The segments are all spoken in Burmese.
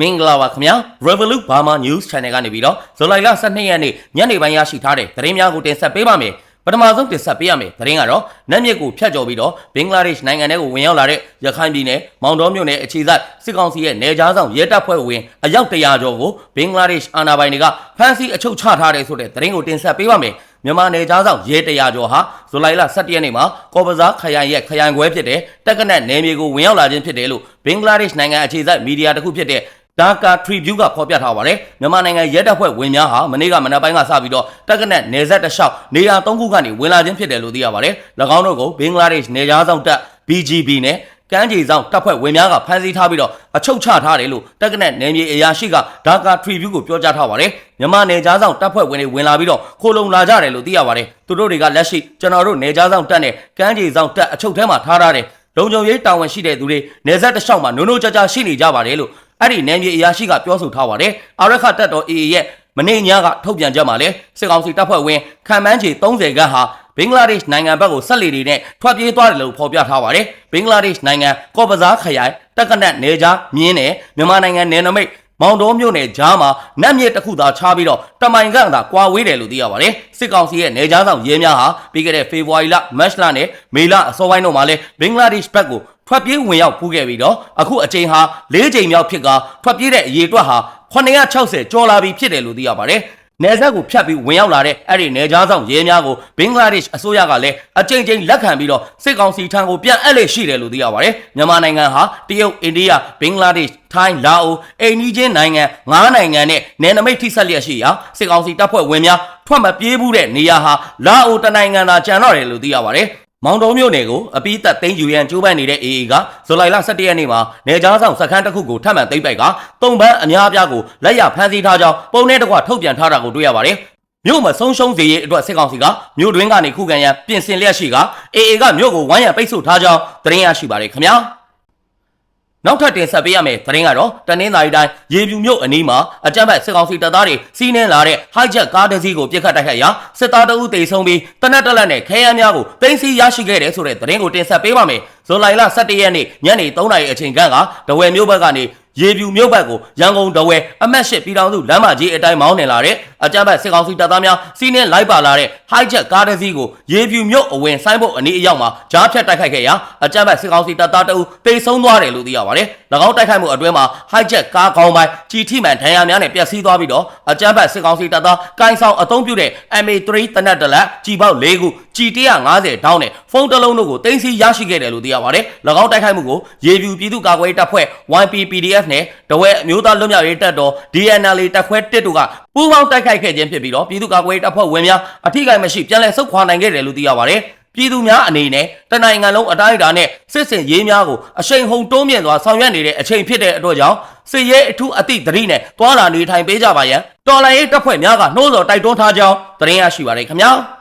မင်္ဂလာပါခင်ဗျာ Revolut Burma News Channel ကနေပြီးတော့ဇူလိုင်လ12ရက်နေ့ညနေပိုင်းရရှိထားတဲ့သတင်းများကိုတင်ဆက်ပေးပါမယ်ပထမဆုံးတင်ဆက်ပေးရမယ်သတင်းကတော့နတ်မြစ်ကိုဖျက်ကျော်ပြီးတော့ဘင်္ဂလားဒေ့ရှ်နိုင်ငံထဲကိုဝင်ရောက်လာတဲ့ရခိုင်ပြည်နယ်မောင်တော်မြို့နယ်အခြေစိုက်စစ်ကောင်စီရဲ့နေကြားဆောင်ရဲတပ်ဖွဲ့ဝင်အယောက်100ကျော်ကိုဘင်္ဂလားဒေ့ရှ်အာဏာပိုင်တွေကဖမ်းဆီးအချုပ်ချထားတယ်ဆိုတဲ့သတင်းကိုတင်ဆက်ပေးပါမယ်မြန်မာနယ်ကြားဆောင်ရဲတရာကျော်ဟာဇူလိုင်လ17ရက်နေ့မှာကော်ပဇာခရိုင်ရဲ့ခရိုင်ခွဲဖြစ်တဲ့တက်ကနက်နယ်မြေကိုဝင်ရောက်လာခြင်းဖြစ်တယ်လို့ဘင်္ဂလားဒေ့ရှ်နိုင်ငံအခြေစိုက်မီဒီယာတစ်ခုဖြစ်တဲ့ ဒါကာထရီဗျူးကဖော်ပြထားပါတယ်မြန်မာနိုင်ငံရဲတပ်ဖွဲ့ဝင်များဟာမနေ့ကမနက်ပိုင်းကစပြီးတော့တက်ကနက်နယ်စပ်တစ်လျှောက်နေရာ၃ခုကနေဝင်လာခြင်းဖြစ်တယ်လို့သိရပါတယ်၎င်းတို့ကိုဘင်္ဂလားဒေ့ရှ်နယ်ကြားဆောင်တပ် BGB နဲ့ကမ်းခြေဆောင်တပ်ဖွဲ့ဝင်များကဖမ်းဆီးထားပြီးတော့အချုပ်ချထားတယ်လို့တက်ကနက်နယ်မြေအရာရှိကဒါကာထရီဗျူးကိုပြောကြားထားပါတယ်မြန်မာနယ်ကြားဆောင်တပ်ဖွဲ့ဝင်တွေဝင်လာပြီးတော့ခိုလုံလာကြတယ်လို့သိရပါတယ်သူတို့တွေကလက်ရှိကျွန်တော်တို့နယ်ကြားဆောင်တပ်နဲ့ကမ်းခြေဆောင်တပ်အချုပ်ထဲမှာထားထားတယ်လုံခြုံရေးတာဝန်ရှိတဲ့သူတွေနေဆက်တစ်လျှောက်မှာနိုးနိုးကြကြရှိနေကြပါတယ်လို့ အဲ့ဒီနယ်မြေအရာရှိကပြောဆိုထားပါတယ်အာရခတပ်တော် AA ရဲ့မနေ့ညကထုတ်ပြန်ချက်မှာလဲစစ်ကောင်စီတပ်ဖွဲ့ဝင်ခံမှန်းချေ30ခန်းဟာဘင်္ဂလားဒေ့ရှ်နိုင်ငံဘက်ကိုဆက်လက်တွေနဲ့ထွက်ပြေးသွားတယ်လို့ဖော်ပြထားပါတယ်ဘင်္ဂလားဒေ့ရှ်နိုင်ငံကော့ဘဇားခရိုင်တက်ကနတ်နေကြားမြင်းနယ်မြန်မာနိုင်ငံနယ်နမိတ်မောင်တော်မြို့နယ်ကြားမှာနတ်မြစ်တစ်ခုသာချားပြီးတော့တမိုင်ကန့်သာကွာဝေးတယ်လို့သိရပါတယ်စစ်ကောင်စီရဲ့နေကြားဆောင်ရဲများဟာပြီးခဲ့တဲ့ဖေဖော်ဝါရီလမတ်လနဲ့မေလအစောပိုင်းတို့မှာလဲဘင်္ဂလားဒေ့ရှ်ဘက်ကို ထွက်ပြေးဝင်ရောက်ပူးခဲ့ပြီးတော့အခုအချိန်ဟာ၄ချိန်မြောက်ဖြစ်ကထွက်ပြေးတဲ့အရေးအတွက်ဟာ960ကျော်လာပြီဖြစ်တယ်လို့သိရပါတယ်နယ်စပ်ကိုဖြတ်ပြီးဝင်ရောက်လာတဲ့အဲ့ဒီနယ်ကြားဆောင်ရဲများကိုဘင်္ဂလားဒေ့ရှ်အစိုးရကလည်းအကြိမ်ကြိမ်လက်ခံပြီးတော့စစ်ကောင်စီထံကိုပြန်အပ်လေရှိတယ်လို့သိရပါတယ်မြန်မာနိုင်ငံဟာတရုတ်အိန္ဒိယဘင်္ဂလားဒေ့ရှ်ထိုင်းလာအိုအိန္ဒိချင်းနိုင်ငံငါးနိုင်ငံနဲ့နယ်နိမိတ်ထိစပ်လျက်ရှိရာစစ်ကောင်စီတပ်ဖွဲ့ဝင်များထွက်မပြေးဘူးတဲ့နေရာဟာလာအိုတနိုင်ငံသာကျန်တော့တယ်လို့သိရပါတယ် မောင်တော်မြို့နယ်ကိုအပိသက်သိမ်းယူရန်ကြိုးပမ်းနေတဲ့ AA ကဇူလိုင်လ17ရက်နေ့မှာနေကြားဆောင်စခန်းတစ်ခုကိုထပ်မံသိမ်းပိုက်ကတုံပန်းအများအပြားကိုလက်ရဖမ်းဆီးထားကြောင်းပုံနဲ့တကွထုတ်ပြန်ထားတာကိုတွေ့ရပါတယ်။မြို့မှာဆုံးရှုံးစေရေးအတွက်စစ်ကောင်စီကမြို့တွင်းကနေခုခံရန်ပြင်ဆင်လျက်ရှိက AA ကမြို့ကိုဝိုင်းရံပိတ်ဆို့ထားကြောင်းသတင်းရရှိပါတယ်ခင်ဗျာ။ နောက်ထပ်တင်ဆက်ပေးရမယ့်သတင်းကတော့တနင်္သာရီတိုင်းရေပြူမြို့အနီးမှာအကြမ်းဖက်စစ်ကောင်စီတပ်သားတွေစီးနှင်းလာတဲ့ hijack ကားတစ်စီးကိုပြစ်ခတ်တိုက်ခိုက်ရာစစ်သားတအုပ်တေဆုံးပြီးတနက်တက်လက်နဲ့ခဲယမ်းများကိုတင်စီရရှိခဲ့တယ်ဆိုတဲ့သတင်းကိုတင်ဆက်ပေးပါမယ်။ဇွန်လ17ရက်နေ့ညနေ3:00နာရီအချိန်ခန့်ကဒဝယ်မြို့ဘက်ကနေ ရေပြူမြို့ဘက်ကိုရန်ကုန်ဒဝဲအမတ်ရှိပြည်တော်စုလမ်းမကြီးအတိုင်းမောင်းနေလာတဲ့အကြမ်းဖက်စစ်ကောင်စီတပ်သားများစီးနှင်းလိုက်ပါလာတဲ့ hijack ကားတစ်စီးကိုရေပြူမြို့အဝင်ဆိုင်ဘုတ်အနီးအရောက်မှာကြားဖြတ်တိုက်ခိုက်ခဲ့ရာအကြမ်းဖက်စစ်ကောင်စီတပ်သားတအုပ်တေဆုံးသွားတယ်လို့သိရပါတယ်။၎င်းတိုက်ခိုက်မှုအတွင်းမှာ hijack ကားကောင်းပိုင်းကြီးထိမှန်ဒဏ်ရာများနဲ့ပျက်စီးသွားပြီးတော့အကြမ်းဖက်စစ်ကောင်စီတပ်သားကိုင်းဆောင်အုံပြုတဲ့ MA3 တနက်တလက်ကြီးပေါက်၄ခုကြီး150တောင်းနဲ့ဖုန်းတစ်လုံးတို့ကိုတင်စီရရှိခဲ့တယ်လို့သိရပါတယ်။၎င်းတိုက်ခိုက်မှုကိုရေပြူပြည်သူ့ကာကွယ်ရေးတပ်ဖွဲ့ YPPDF နဲ့တဝဲအမျိုးသားလွတ်မြောက်ရေးတပ်တော် DNL တပ်ခွဲတစ်တို့ကပူးပေါင်းတိုက်ခိုက်ခဲ့ခြင်းဖြစ်ပြီးတော့ပြည်သူ့ကာကွယ်ရေးတပ်ဖွဲ့ဝင်များအထိကိမရှိပြန်လည်ဆုတ်ခွာနိုင်ခဲ့တယ်လို့သိရပါတယ်။ပြည်သူများအနေနဲ့တနိုင်ငံလုံးအတိုင်းအတာနဲ့စစ်စင်ရေးများကိုအရှိန်ဟုန်တွန်းမြင့်စွာဆောင်ရွက်နေတဲ့အချိန်ဖြစ်တဲ့အတွက်ကြောင့်စစ်ရေးအထူးအသည့်သတိနဲ့တွာလာနေထိုင်ပေးကြပါရန်တော်လိုင်းရေးတပ်ဖွဲ့များကနှိုးဆော်တိုက်တွန်းထားကြောင်းသတင်းရရှိပါရခင်ဗျာ။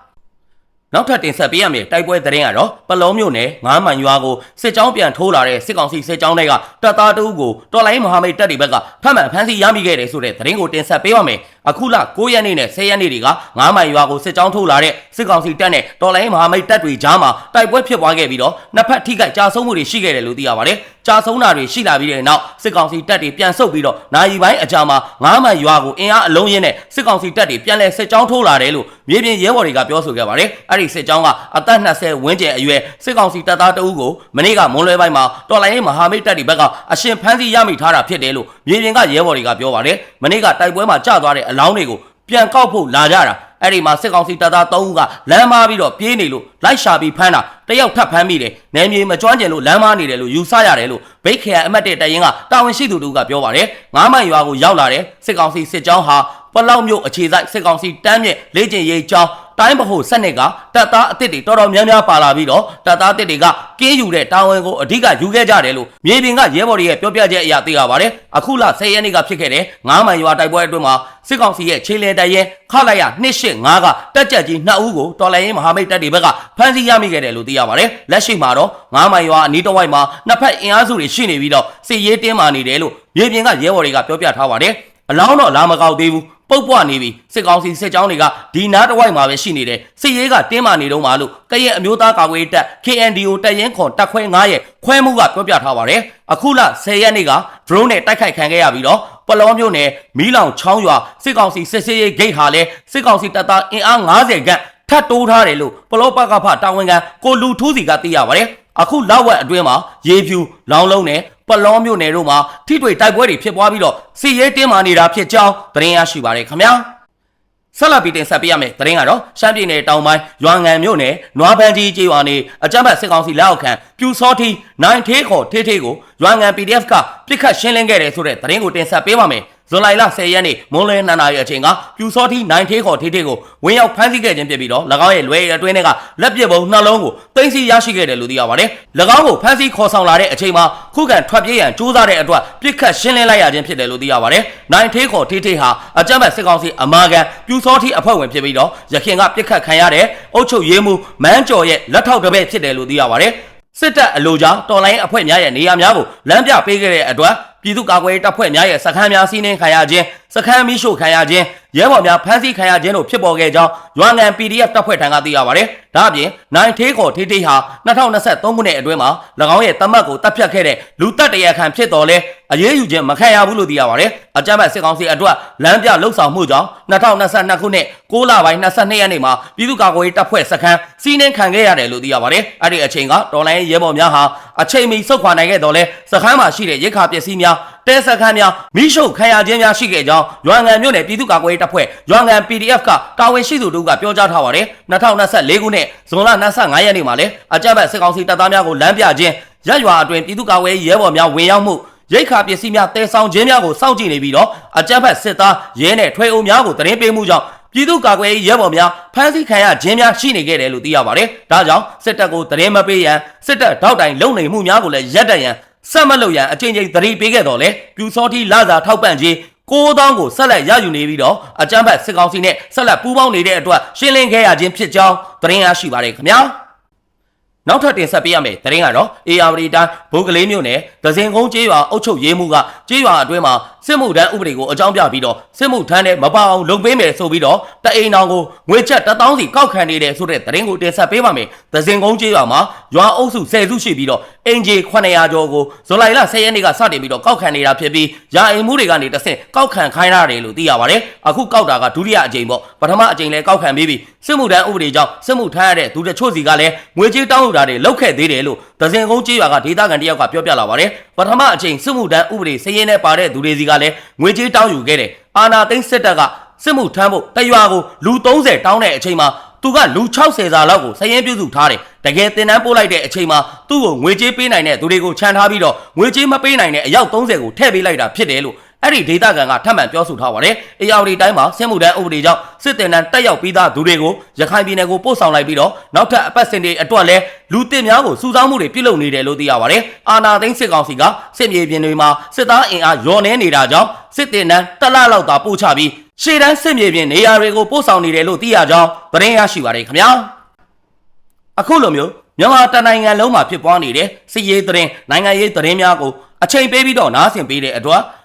နောက်ထပ်တင်ဆက်ပေးရမယ့်တိုက်ပွဲသတင်းကတော့ပလောမြို့နယ်ငါးမှန်ရွာကိုစစ်ကြောင်းပြန်ထိုးလာတဲ့စစ်ကောင်စီစစ်ကြောင်းတွေကတပ်သားတအုပ်ကိုတော်လိုင်းမဟာမိတ်တပ်တွေဘက်ကဖမ်းမှန်ဖမ်းဆီးရမိခဲ့တယ်ဆိုတဲ့သတင်းကိုတင်ဆက်ပေးပါမယ်။ အခုလ9ရက်နေ့နဲ့10ရက်နေ့တွေကငါးမှန်ရွာကိုစစ်ကြောင်းထိုးလာတဲ့စစ်ကောင်စီတပ်နဲ့တော်လိုင်းမဟာမိတ်တပ်တွေကြားမှာတိုက်ပွဲဖြစ်ပွားခဲ့ပြီးတော့နှစ်ဖက်ထိခိုက်ကြာဆုံးမှုတွေရှိခဲ့တယ်လို့သိရပါတယ်။ကြာဆုံးတာတွေရှိလာပြီးတဲ့နောက်စစ်ကောင်စီတပ်တွေပြန်ဆုတ်ပြီးတော့နိုင်ပိုင်းအကြာမှာငါးမှန်ရွာကိုအင်အားအလုံးရင်းနဲ့စစ်ကောင်စီတပ်တွေပြန်လဲစစ်ကြောင်းထိုးလာတယ်လို့မြေပြင်ရဲဘော်တွေကပြောဆိုခဲ့ပါတယ်။အဲ့ဒီစစ်ကြောင်းကအသက်20ဝန်းကျင်အရွယ်စစ်ကောင်စီတပ်သားတအုပ်ကိုမနေ့ကမွန်လွဲပိုင်းမှာတော်လိုင်းရေးမဟာမိတ်တပ်တွေဘက်ကအရှင်ဖမ်းဆီးရမိထားတာဖြစ်တယ်လို့မြေပြင်ကရဲဘော်တွေကပြောပါတယ်။မနေ့ကတိုက်ပွဲမှာကြာသွားတဲ့အလောင်းတွေကိုပြန်ကောက်ဖို့လာကြတာအဲ့ဒီမှာစစ်ကောင်စီတပ်သား3ဦးကလမ်းမားပြီးတော့ပြေးနေလို့လိုက်ရှာပြီးဖမ်းတာတယောက်ထပ်ဖမ်းမိတယ်။နယ်မြေမကျွမ်းကျင်လို့လမ်းမားနေတယ်လို့ယူဆရတယ်လို့ဘိတ်ခရိုင်အမတ်တဲ့တရင်ကတာဝန်ရှိသူတို့ကပြောပါတယ်။ငားမိုင်ရွာကိုရောက်လာတဲ့စစ်ကောင်စီစစ်ကြောင်းဟာပလောက်မြို့အခြေစိုက်စစ်ကောင်စီတမ်းမြင့်လေ့ကျင့်ရေးကျောင်း တိုင်းဗဟိုစနစ်ကတပ်သားအစ်စ်တွေတော်တော်များများပါလာပြီးတော့တပ်သားအစ်စ်တွေကကင်းယူတဲ့တာဝန်ကိုအဓိကယူခဲ့ကြတယ်လို့မြေပြင်ကရဲဘော်တွေရဲ့ပြောပြချက်အရသိရပါတယ်အခုလ10ရက်နေ့ကဖြစ်ခဲ့တဲ့9မိုင်ရွာတိုက်ပွဲအတွင်းမှာစစ်ကောင်စီရဲ့ခြေလယ်တပ်ရဲခလိုက်ရ285ကတက်ကြက်ကြီး2ဦးကိုတော်လိုင်းရင်မဟာမိတ်တပ်တွေဘက်ကဖမ်းဆီးရမိခဲ့တယ်လို့သိရပါတယ်လက်ရှိမှာတော့9မိုင်ရွာအနီးတစ်ဝိုက်မှာနှစ်ဖက်အင်အားစုတွေရှိနေပြီးတော့စစ်ရေးတင်းမာနေတယ်လို့မြေပြင်ကရဲဘော်တွေကပြောပြထားပါတယ်အလောင်းတော့လာမကောက်သေးဘူး ပုတ်ပွားနေပြီစစ်ကောင်စီစစ်ကြောင်းတွေကဒီနားတစ်ဝိုက်မှာပဲရှိနေတယ်စစ်ရေးကတင်းမာနေတော့မှလို့ကရင်အမျိုးသားကာကွယ်ရေးတပ် KNDO တပ်ရင်းခွန်တပ်ခွဲ9ရဲ့ခွဲမှုကပြောပြထားပါတယ်အခုလ10ရက်နေ့က drone နဲ့တိုက်ခိုက်ခံခဲ့ရပြီးတော့ပလောမျိုးနယ်မီးလောင်ချောင်းရွာစစ်ကောင်စီစစ်စေးရေးဂိတ်ဟာလည်းစစ်ကောင်စီတပ်သားအင်အား90ခန့်ထပ်တိုးထားတယ်လို့ပလောပကဖတာဝန်ခံကိုလူထူးစီကသိရပါတယ်အခုလောက်ဝက်အတွင်းမှာရေဖြူလောင်းလုံးနဲ့ ပလောမျိုးနယ်တို့မှာထိတွေ့တိုက်ပွဲတွေဖြစ်ပွားပြီးတော့စီရဲတင်းမာနေတာဖြစ်ကြောင်းသတင်းရရှိပါတယ်ခင်ဗျာဆက်လက်ပြီးတင်ဆက်ပေးရမယ်။သတင်းကတော့ရှမ်းပြည်နယ်တောင်ပိုင်းရွာငံမြို့နယ်နွားပန်းကြီးကျေးရွာနေအကြမ်းဖက်စစ်ကောင်စီလက်အောက်ခံပြူစောထီနိုင်ထေးခေါ်ထေးထေးကိုရွာငံ PDF ကပြစ်ခတ်ရှင်းလင်းခဲ့တယ်ဆိုတဲ့သတင်းကိုတင်ဆက်ပေးပါမယ်။ ဇွန်လ10ရက်နေ့မွန်းလွဲ2နာရီအချိန်ကပြူစောထီနိုင်ထေးခေါ်ထေးထေးကိုဝင်ရောက်ဖမ်းဆီးခဲ့ခြင်းဖြစ်ပြီးတော့၎င်းရဲ့လွယ်ရအတွင်းတွေကလက်ပစ်ပုံနှလုံးကိုတင်စီရရှိခဲ့တယ်လို့သိရပါတယ်။၎င်းကိုဖမ်းဆီးခေါ်ဆောင်လာတဲ့အချိန်မှာခုခံထွက်ပြေးရန်ကြိုးစားတဲ့အတွက်ပြစ်ခတ်ရှင်းလင်းလိုက်ရခြင်းဖြစ်တယ်လို့သိရပါတယ်။နိုင်ထေးခေါ်ထေးထေးဟာအကြမ်းဖက်စစ်ကောင်စီအမာခံပြူစောထီအဖွဲ့ဝင်ဖြစ်ပြီးတော့ရခင်ကပြစ်ခတ်ခံရတဲ့အုတ်ချုပ်ရေးမှုမန်းကျော်ရဲ့လက်ထောက်တစ်ပည့်ဖြစ်တယ်လို့သိရပါတယ်။စစ်တပ်အလို့ကြောင့်တော်လိုင်းအဖွဲ့များရဲ့နေရာများကိုလမ်းပြပေးခဲ့တဲ့အတွက် ပြည်သူ့ကာကွယ်ရေးတပ်ဖွဲ့များရဲ့စခန်းများစီးနှင်းခံရခြင်းစခန်းမီးရှို့ခံရခြင်းရဲဘော်များဖမ်းဆီးခံရခြင်းတို့ဖြစ်ပေါ်ခဲ့ကြောင်းရွာငံ PDF တပ်ဖွဲ့ထံကသိရပါတယ်။ဒါအပြင်နိုင်ထေးခေါ်ထေးထေးဟာ2023ခုနှစ်အတွင်းမှာ၎င်းရဲ့တမတ်ကိုတပ်ဖြတ်ခဲ့တဲ့လူတပ်တရခန့်ဖြစ်တော်လဲအရေးယူခြင်းမခံရဘူးလို့သိရပါတယ်။အကြမ်းဖက်စစ်ကောင်စီအတွက်လမ်းပြလှုပ်ဆောင်မှုကြောင့်2022ခုနှစ်6လပိုင်း22ရက်နေ့မှာပြည်သူ့ကာကွယ်ရေးတပ်ဖွဲ့စခန်းစီးနှင်းခံခဲ့ရတယ်လို့သိရပါတယ်။အဲ့ဒီအချိန်ကတော်လိုင်းရဲဘော်များဟာအချိန်မီဆုတ်ခွာနိုင်ခဲ့တော်လဲစခန်းမှာရှိတဲ့ရိခါပစ္စည်းများ တဲစခန်းများမိရှုခံရခြင်းများရှိခဲ့ကြောင်းရွာငံမြို့နယ်ပြည်သူ့ကာကွယ်ရေးတပ်ဖွဲ့ရွာငံ PDF ကတာဝန်ရှိသူတို့ကပြောကြားထားပါတယ်2024ခုနှစ်ဇွန်လ25ရက်နေ့မှာလည်းအကြမ်းဖက်စစ်ကောင်စီတပ်သားများကိုလမ်းပြခြင်းရက်ရွာအတွင်ပြည်သူ့ကာကွယ်ရေးရဲဘော်များဝင်ရောက်မှုရိတ်ခါပစ္စည်းများတဲဆောင်ခြင်းများကိုစောင့်ကြည့်နေပြီးတော့အကြမ်းဖက်စစ်သားရဲနဲ့ထွေအုပ်များကိုသတင်းပေးမှုကြောင့်ပြည်သူ့ကာကွယ်ရေးရဲဘော်များဖမ်းဆီးခံရခြင်းများရှိနေခဲ့တယ်လို့သိရပါတယ်။ဒါကြောင့်စစ်တပ်ကိုသတင်းမပေးရန်စစ်တပ်ထောက်တိုင်လုံနေမှုများကိုလည်းရပ်တန့်ရန် ဆက်မလုပ်ရန်အချိန်ချင်းသတိပေးခဲ့တော်လဲပြူစောတိလာစာထောက်ပံ့ခြင်း9000ကိုဆက်လက်ရယူနေပြီးတော့အကြမ်းဖက်စစ်ကောင်စီနဲ့ဆက်လက်ပူးပေါင်းနေတဲ့အတွက်ရှင်းလင်းခဲ့ရခြင်းဖြစ်ကြောင်းသတင်းရရှိပါတယ်ခင်ဗျာနောက်ထပ်တင်ဆက်ပေးရမယ်သတင်းကတော့ AR တိုင်းဘုတ်ကလေးမြို့နယ်ဒဇင်ကုန်းကျေးရွာအုပ်ချုပ်ရေးမှုကကျေးရွာအတွင်းမှာ စစ်မှုထမ်းဥပဒေကိုအကြောင်းပြပြီးတော့စစ်မှုထမ်းနဲ့မပအောင်လုပ်ပေးမယ်ဆိုပြီးတော့တအိမ်တော်ကိုငွေချက်1000စီကောက်ခံနေတယ်ဆိုတဲ့သတင်းကိုတင်ဆက်ပေးပါမယ်ဒဇင်ကုန်းကျေးရွာမှာရွာအုပ်စု10စုရှိပြီးတော့အင်ဂျီ900ကျော်ကိုဇူလိုင်လ10ရက်နေ့ကစတင်ပြီးတော့ကောက်ခံနေတာဖြစ်ပြီးရာအိမ်မှုတွေကနေတစ်ဆင့်ကောက်ခံခိုင်းရတယ်လို့သိရပါတယ်အခုကောက်တာကဒုတိယအကြိမ်ပေါ့ပထမအကြိမ်လဲကောက်ခံပြီးပြီစစ်မှုထမ်းဥပဒေကြောင့်စစ်မှုထမ်းရတဲ့သူတချို့စီကလည်းငွေကြေးတောင်းယူတာတွေလောက်ခဲ့သေးတယ်လို့ဒဇင်ကုန်းကျေးရွာကဒေသခံတယောက်ကပြောပြလာပါတယ်ပထမအကြိမ်စစ်မှုထမ်းဥပဒေစည်ရင်းနဲ့ပါတဲ့သူတွေစီကလည်းငွေကြေးတောင်းယူခဲ့တယ်အာနာသိန်းစစ်တပ်ကစစ်မှုထမ်းဖို့တရွာကိုလူ30တောင်းတဲ့အချိန်မှာသူကလူ60စာလောက်ကိုစရင်ပြုစုထားတယ်တကယ်တင်တန်းပို့လိုက်တဲ့အချိန်မှာသူ့ကိုငွေကြေးပေးနိုင်တဲ့သူတွေကိုခြံထားပြီးတော့ငွေကြေးမပေးနိုင်တဲ့အယောက်30ကိုထည့်ပေးလိုက်တာဖြစ်တယ်လို့ အဲ့ဒီဒေတာကန်ကထပ်မံပြောဆိုထားပါတယ်။အေယာဝတီတိုင်းမှာစစ်မှုထမ်းဥပဒေကြောင့်စစ်တင်တန်းတက်ရောက်ပြီးသားသူတွေကိုရခိုင်ပြည်နယ်ကိုပို့ဆောင်လိုက်ပြီးတော့နောက်ထပ်အပတ်စဉ်တွေအတွက်လည်းလူတစ်များကိုစုဆောင်းမှုတွေပြုလုပ်နေတယ်လို့သိရပါတယ်။အာနာသိန်းစစ်ကောင်စီကစစ်မြေပြင်တွေမှာစစ်သားအင်အားရောနေနေတာကြောင့်စစ်တင်တန်းတက်လလောက်သာပို့ချပြီးရှေ့တန်းစစ်မြေပြင်နေရာတွေကိုပို့ဆောင်နေတယ်လို့သိရကြောင်းသတင်းရရှိပါတယ်ခင်ဗျာ။အခုလိုမျိုးမြန်မာတနိုင်ငံလုံးမှာဖြစ်ပွားနေတဲ့စစ်ရေးသတင်းနိုင်ငံရေးသတင်းများကိုအချိန်ပေးပြီးတော့နားဆင်ပေးတဲ့အတွက်